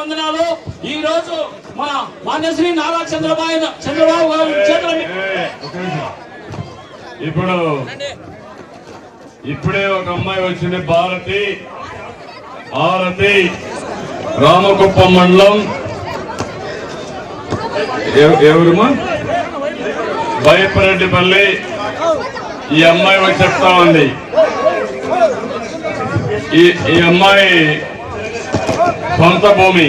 వందనాలు. ఈ రోజు మన మాన్యశ్రీ నారా చంద్రబాబు చంద్రబాబు గారి. ఇప్పుడు ఇప్పుడే ఒక అమ్మాయి వచ్చింది భారతి. భారతి రామకుప్పం మండలం. ఎవ- ఎవరుమా బయపరెడ్డిపల్లి ఈ అమ్మాయి వచ్చి చెప్తా ఉంది. ఈ అమ్మాయి సొంత భూమి.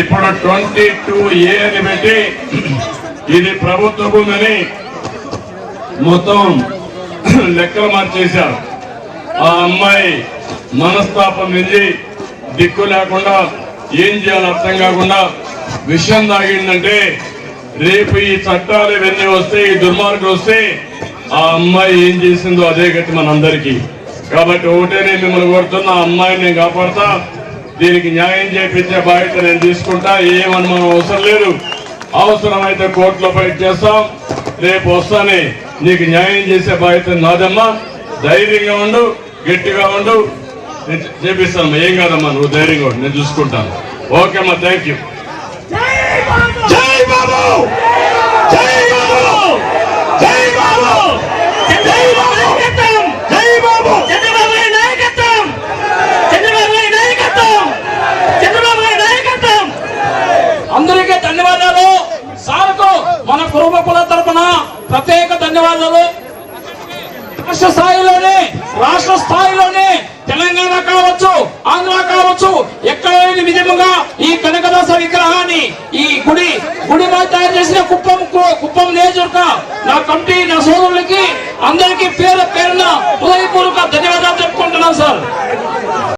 ఇప్పుడు ట్వంటీ టూ ఏ అని పెట్టి ఇది ప్రభుత్వ భూమిని మొత్తం లెక్కలు మార్చేశారు. ఆ అమ్మాయి మనస్తాపం నుంచి దిక్కు లేకుండా ఏం చేయాలో అర్థం కాకుండా విషయం తాగిందంటే రేపు ఈ చట్టాలు ఇవన్నీ వస్తే ఈ దుర్మార్గం వస్తే ఆ అమ్మాయి ఏం చేసిందో అదే గట్టి మనందరికీ. కాబట్టి ఒకటే నేను మిమ్మల్ని కోరుతున్నా ఆ అమ్మాయిని నేను కాపాడుతా. దీనికి న్యాయం చేపించే బాధ్యత నేను తీసుకుంటా. ఏం అనుమానం అవసరం లేదు. అవసరమైతే కోర్టులో ఫైట్ చేస్తాం. రేపు వస్తానే నీకు న్యాయం చేసే బాధ్యత నాదమ్మా. ధైర్యంగా ఉండు గట్టిగా ఉండు. నేను చేపిస్తాను ఏం కాదమ్మా నువ్వు ధైర్యంగా ఉండు. నేను చూసుకుంటాను. ఓకే అమ్మా థ్యాంక్ యూ జై బాబు జై బాబు జై బాబు జై బాబు నాయకత్వం జై బాబు చంద్రబాబు గారి నాయకత్వం చంద్రబాబు గారి నాయకత్వం చంద్రబాబు గారి నాయకత్వం అందరికీ ధన్యవాదాలు మన మన కుటుంబకుల తరపున ప్రత్యేక ధన్యవాదాలు. రాష్ట్ర స్థాయిలోనే రాష్ట్ర స్థాయిలోనే తెలంగాణ కావచ్చు ఆంధ్ర కావచ్చు ఎక్కడ లేని విధముగా ఈ కనకదాస విగ్రహాన్ని ఈ గుడి గుడి తయారు చేసిన కుప్పం కు- కుప్పం నియోజకవర్గ నా కమిటీ నా సోదరులకి అందరికీ